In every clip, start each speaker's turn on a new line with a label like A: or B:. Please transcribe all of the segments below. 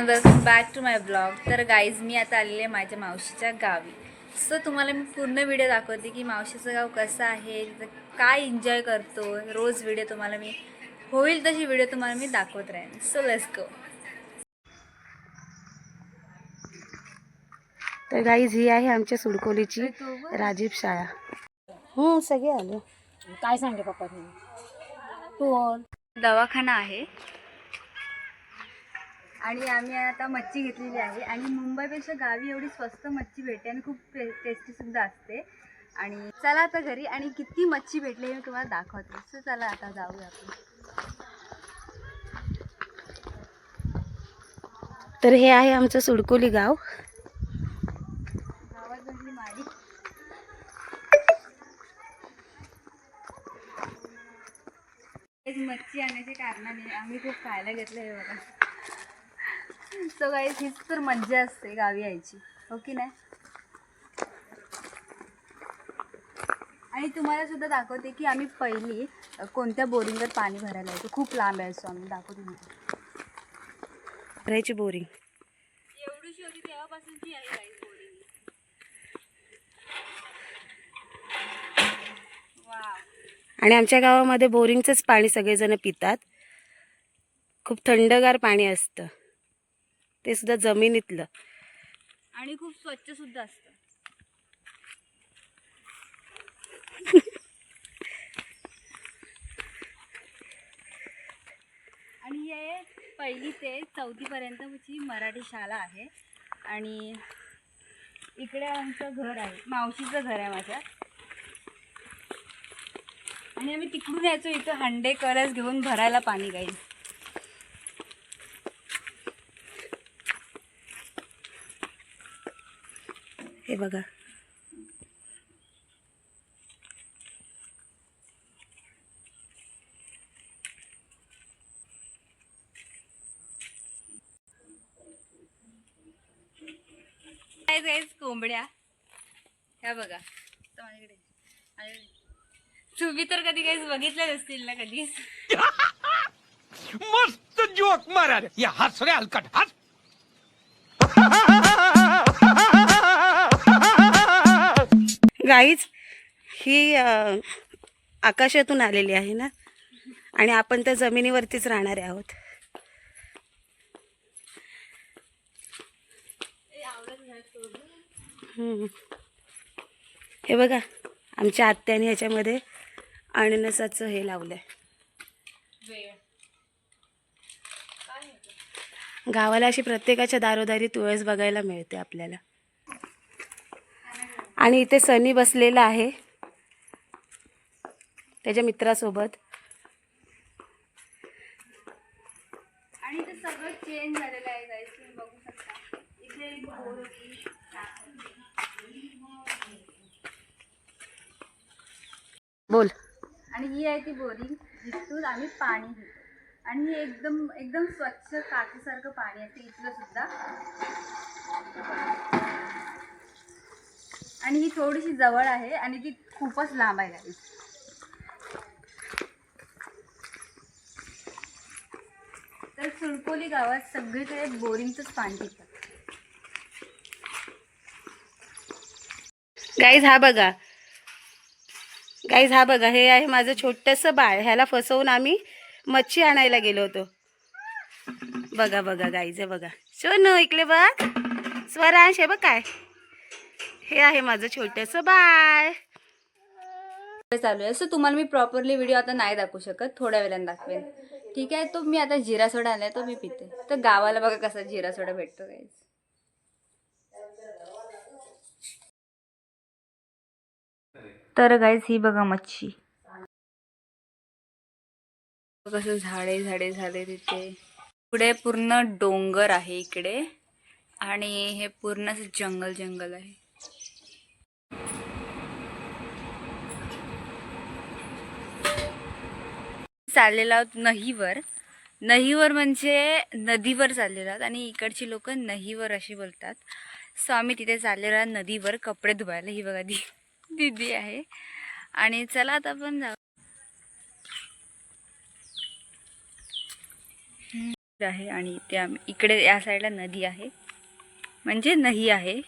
A: Everyone welcome back to my blog तर guys मी आता आलेले आहे माझ्या मावशीच्या गावी. सो तुम्हाला मी पूर्ण व्हिडिओ दाखवते की मावशीचं गाव कसं आहे काय एन्जॉय करतो. रोज व्हिडिओ तुम्हाला मी होईल तशी व्हिडिओ तुम्हाला मी दाखवत राहीन. सो लेट्स गो
B: तर गाईज ही आहे आमच्या सुडकोलीची राजीव शाळा. हो सगळे आलो.
C: काय सांगते पप्पा कोण?
A: दवाखाना आहे. आणि आम्ही आता मच्छी घेतलेली आहे. आणि मुंबईपेक्षा गावी एवढी स्वस्त मच्छी भेटते आणि खूप टेस्टी सुद्धा असते. आणि चला आता घरी आणि किती मच्छी भेटली हे मी तुम्हाला दाखवते. सो चला आता जाऊया आपण.
B: तर हे आहे आमचं सुडकोली गाव.
A: मच्छी आणण्याचे कारणाने आम्ही खूप खायला घेतलं हे बघा. सो काही हीच तर मज्जा असते गावी यायची. हो की नाही? आणि तुम्हाला सुद्धा दाखवते की आम्ही पहिली कोणत्या बोरिंगवर पाणी भरायला यायचो. खूप लांब यायचो आम्ही. दाखवते
B: बोरिंग.
A: एवढीशी होती तेव्हापासूनची आहे गाईस बोरिंग. वा
B: आणि आमच्या गावामध्ये बोरिंगचंच पाणी सगळेजण पितात. खूप थंडगार पाणी असतं. ते सुद्धा जमिनीतलं.
A: आणि खूप स्वच्छ सुद्धा असतं. आणि हे पहिली ते चौथीपर्यंतची मराठी शाळा आहे. आणि इकडे आमचं घर आहे. मावशीचं घर आहे माझ्या. आणि आम्ही तिकडून यायचो इथं हंडे करस घेऊन भरायला पाणी गाईल
B: हे बघा.
A: कोंबड्या. ह्या बघा. माझ्याकडे. तुम्ही तर कधी काहीच बघितल्या असतील ना कधीच
D: मस्त जोक मारा रे. या हस रे हलकट. हस
B: गाईच ही आकाशातून आलेली आहे ना? आणि आपण त्या जमिनीवरतीच राहणारे आहोत. हे बघा आमच्या आत्याने ह्याच्यामध्ये अननसाचं हे लावलं आहे गावाला अशी प्रत्येकाच्या दारोदारी तुळस बघायला मिळते आपल्याला. आणि इथे सनी बसलेला आहे. त्याच्या मित्रासोबत.
A: आणि ते सगळं चेंज झालेलं आहे गाईस तुम्ही बघू शकता. इथे एक बोर होती
B: बोल.
A: आणि ही आहे ती बोरिंग जिथून आम्ही पाणी घेतो. आणि हे एकदम एकदम स्वच्छ काचेसारखं पाणी असते इथलं सुद्धा. आणि ही थोडीशी जवळ आहे आणि ती खूपच लांब आहे गाईस तर सुरकोली गावात सगळीकडे बोरिंगचंच पाणी पितात.
B: गाईज हा बघा. गाईज हा बघा. हे आहे माझं छोटंसं बाळ. ह्याला फसवून आम्ही मच्छी आणायला गेलो होतो. बघा बघा गाईज बघा. बघा न इकडे बघ. स्वरांश हे बघ काय. हे आहे माझं छोटंसं बाळ.
A: चालू आहे. सो तुम्हाला मी प्रॉपरली व्हिडिओ आता नाही दाखवू शकत. थोड्या वेळाने दाखवेन. ठीक आहे? तो मी आता जिरा सोडा आलाय तो मी पिते. तर गावाला बघा कसा जिरा सोडा भेटतो गाईज तर गाईज ही बघा मच्छी. कसं झाडे झाडे झाले तिथे. पुढे पूर्ण डोंगर आहे इकडे. आणि हे पूर्ण असं जंगल जंगल आहे. चाललेला आहोत नहीवर. नहीवर म्हणजे नदीवर चाललेलो आहोत आणि इकडची लोक नहीवर अशी बोलतात. सो आम्ही तिथे चाललेलो आहोत नदीवर कपडे धुवायला. ही बघा दी दिदी आहे. आणि चला आता आपण जाऊ. आहे आणि त्या इकडे या साईडला नदी आहे. म्हणजे नही आहे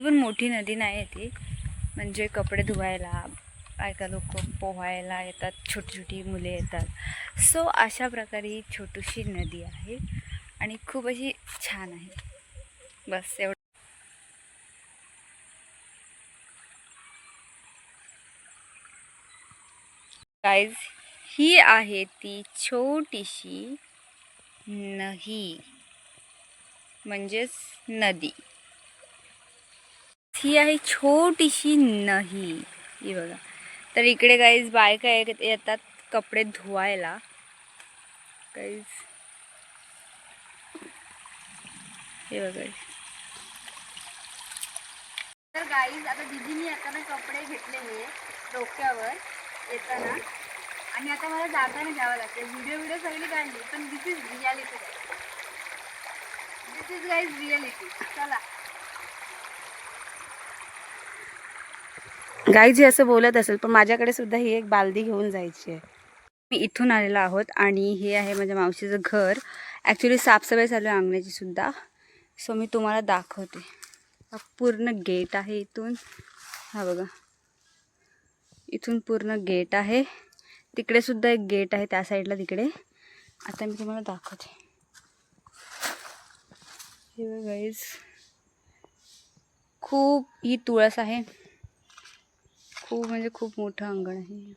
A: पण मोठी नदी नाही आहे ती. म्हणजे कपडे धुवायला ऐका लोक पोहायला येतात छोटी छोटी मुले येतात. सो अशा प्रकारे ही छोटीशी नदी आहे आणि खूप अशी छान आहे. बस एवढं. गाईज ही आहे ती छोटीशी नही. म्हणजेच नदी. ही आहे छोटीशी नही. ही बघा. तर इकडे काहीच बायका येत- येतात कपडे धुवायला. काहीच हे बघा. तर गाईज आता दिदीने येताना कपडे घेतले हे डोक्यावर येताना. आणि आता मला जाताना घ्यावं लागते व्हिडिओ व्हिडिओ सगळी काढली पण this is reality this is guys reality चला.
B: गाई जी असं बोलत असेल पण माझ्याकडे सुद्धा ही एक बालदी घेऊन जायची आहे.
A: मी इथून आलेलो आहोत आणि हे आहे माझ्या मावशीचं घर. ॲक्च्युली साफसफाई चालू आहे अंगण्याची सुद्धा. सो मी तुम्हाला दाखवते. हा पूर्ण गेट आहे इथून. हा बघा. इथून पूर्ण गेट आहे. तिकडे सुद्धा एक गेट आहे त्या साईडला तिकडे. आता मी तुम्हाला दाखवते. हे बघा खूप ही तुळस आहे. खूप म्हणजे खूप मोठं अंगण आहे.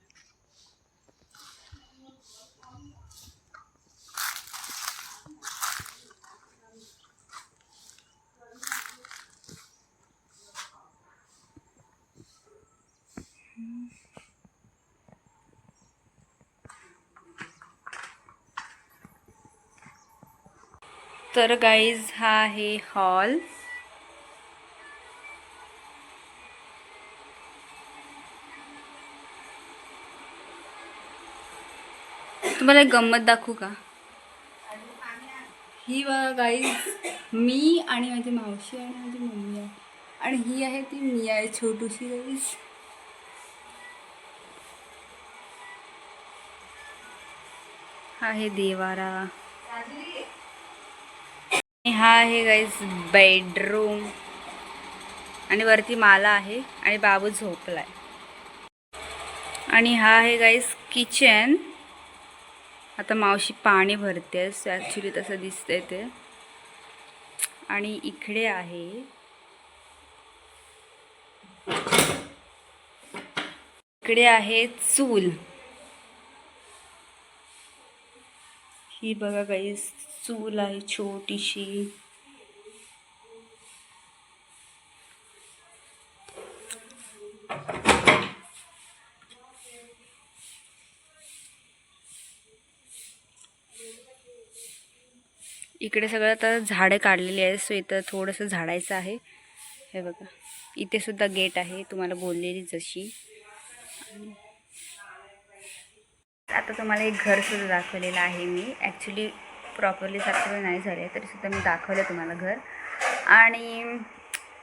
A: तर गाईज हा आहे हॉल तुम्हाला एक गंमत दाखवू का? ही गाईज मी आणि माझी मावशी आणि माझी मम्मी आहे. आणि ही आहे ती मी आहे छोटूशी गाईज हा आहे देवारा. आणि हा आहे गाईज बेडरूम आणि वरती माला आहे आणि बाबू झोपलाय. आणि हा आहे गाईज किचन आता मावशी पाणी भरते ॲक्च्युली तसं दिसतंय ते. आणि इकडे आहे. इकडे आहे चूल. ही बघा काही चूल आहे छोटीशी. इकडे सगळं आता झाडं काढलेली आहे सो इथं थोडंसं झाडायचं आहे. हे बघा. इथे सुद्धा गेट आहे तुम्हाला बोललेली जशी. आता तुम्हाला एक घर सुद्धा दाखवलेलं आहे मी. ॲक्च्युली प्रॉपरली साफसफाई नाही झाले आहे तरीसुद्धा मी दाखवलं तुम्हाला घर. आणि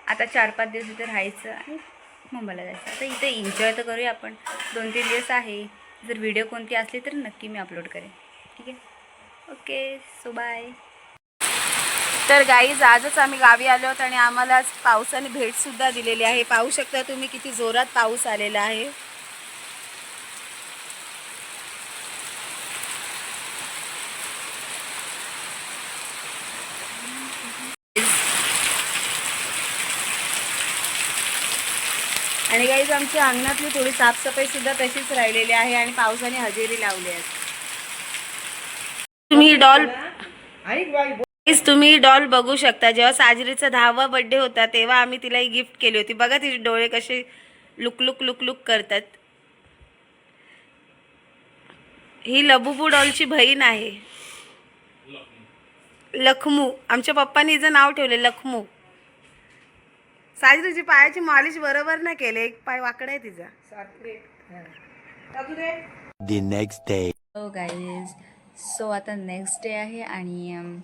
A: आता चार पाच दिवस इथे राहायचं आणि मुंबईला जायचं. आता इथं एन्जॉय तर करूया आपण. दोन तीन दिवस आहे. जर व्हिडिओ कोणती असली तर नक्की मी अपलोड करेन. ठीक आहे? ओके सो बाय
B: तर गाईज आजच आम्ही गावी आलो आहोत आणि आम्हाला आज पावसाने भेटसुद्धा दिलेली आहे. पाहू शकता तुम्ही किती जोरात पाऊस आलेला आहे. आणि गाईज आमच्या अंगणातली थोडी साफसफाई सुद्धा तशीच राहिलेली आहे आणि पावसाने हजेरी लावली आहे. तुम्ही डॉल तुम्ही डॉल बघू शकता. जेव्हा साजरीचा दहावा बर्थडे होता तेव्हा आम्ही तिला ही गिफ्ट केली होती. बघा तिचे डोळे कसे लुक लुक लुक लुक करतात. ही लबुबू डॉलची बहीण आहे. लखमू. आमच्या पप्पांनी हिचं नाव ठेवले लखमू. साजी तुझी पायाची मालिश बरोबर नाही केली. एक पाय वाकडा आहे तिचा.
E: The next day.
A: हो गाईज सो आता नेक्स्ट डे आहे आणि अम,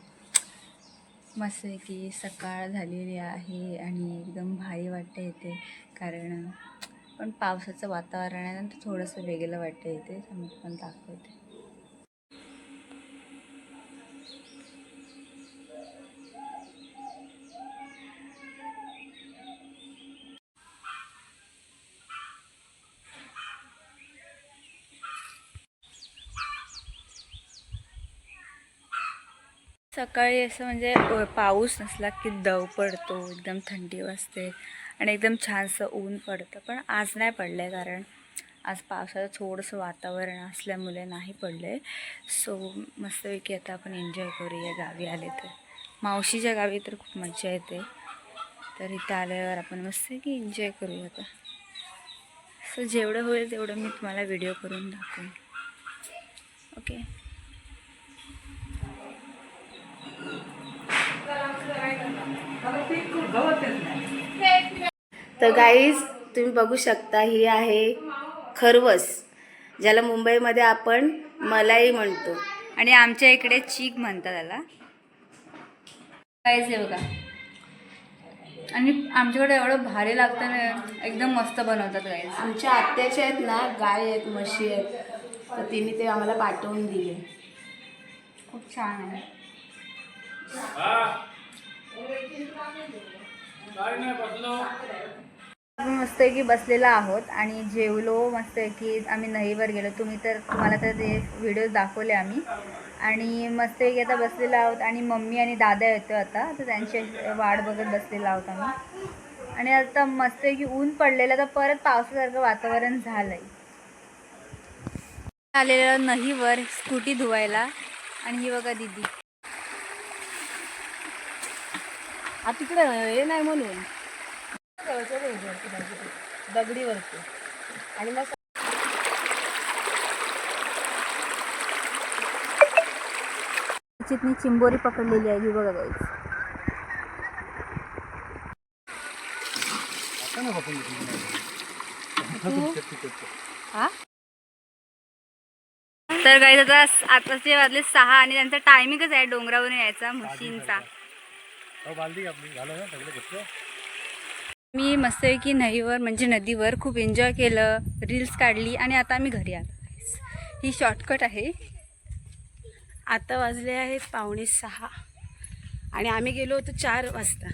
A: मस्त आहे की सकाळ झालेली आहे आणि एकदम भारी वाटते इथे. कारण पण पावसाचं वातावरण आहे ना तर थोडंसं वेगळं वाटतं इथे. तर पण दाखवते. सकाळी असं म्हणजे पाऊस नसला की दव पडतो एकदम थंडी वाजते आणि एकदम छानसं ऊन पडतं. पण आज नाही पडलं आहे कारण आज पावसाचं थोडंसं वातावरण असल्यामुळे नाही पडलं आहे सो मस्तपैकी आता आपण एन्जॉय करूया गावी आले तर. मावशीच्या गावी तर खूप मजा येते. तर इथं आल्यावर आपण मस्त की एन्जॉय करूया आता. सो जेवढं होईल तेवढं मी तुम्हाला व्हिडिओ करून दाखवेन. ओके?
B: तर गाईज तुम्ही बघू शकता ही आहे खरवस ज्याला मुंबईमध्ये आपण मलाई म्हणतो.
A: आणि आमच्या इकडे चीक म्हणतात त्याला. काहीच आहे बघा. आणि आमच्याकडे एवढं भारी लागतं ना एकदम मस्त बनवतात गाईज
B: आमच्या आत्याच्या आहेत ना गाय आहेत म्हशी आहेत. तर तिने ते आम्हाला पाठवून दिले.
A: खूप छान आहे. आपण मस्त की बसलेला आहोत आणि जेवलो मस्त की आम्ही नईवर गेलो. तुम्ही तर तुम्हाला तर ते व्हिडिओ दाखवले आम्ही. आणि मस्त की आता बसलेलो आहोत आणि मम्मी आणि दादा येतो आता. तर त्यांची वाट बघत बसलेला आहोत आम्ही. आणि आता मस्त की ऊन पडलेलं तर परत पावसासारखं वातावरण झालंय. आलेलं नहीवर स्कूटी धुवायला. आणि ही बघा दिदी.
C: तिकडे हे नाही म्हणून. दगडीवरती. आणि मग
A: चितनी चिंबोरी पकडलेली आहे ही बघा गाईस हा तर गाईज आता आताचे वाजले सहा आणि त्यांचा टायमिंगच आहे डोंगरावरून यायचा म्हशींचा मी मस्तपैकी नदीवर म्हणजे नदीवर खूप एन्जॉय केलं रील्स काढली आणि आता आम्ही घरी आलो. ही शॉर्टकट आहे.
B: आता वाजले आहेत पावणे सहा. आणि आम्ही गेलो होतो चार वाजता.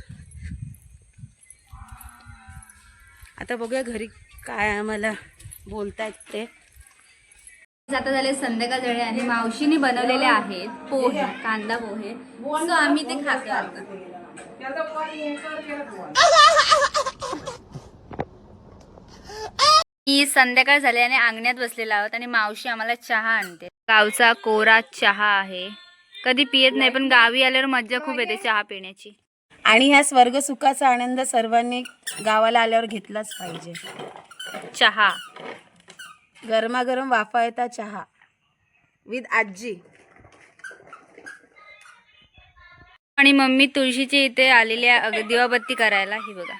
B: आता बघूया घरी काय आम्हाला बोलतायत ते.
A: आता झाले संध्याकाळ झाले आणि मावशीने बनवलेले आहेत पोहे कांदा पोहे. सो आम्ही ते खातो आता. ही संध्याकाळ झाली आणि अंगण्यात बसलेला आहोत आणि मावशी आम्हाला चहा आणते. गावचा कोरा चहा आहे. कधी पियत नाही पण गावी आल्यावर मज्जा खूप येते चहा पिण्याची.
B: आणि ह्या स्वर्ग सुखाचा आनंद सर्वांनी गावाला आल्यावर घेतलाच पाहिजे.
A: चहा.
B: गरमागरम वाफा येता चहा. विथ आजी.
A: आणि मम्मी तुळशीची इथे आलेली दिवाबत्ती करायला ही बघा.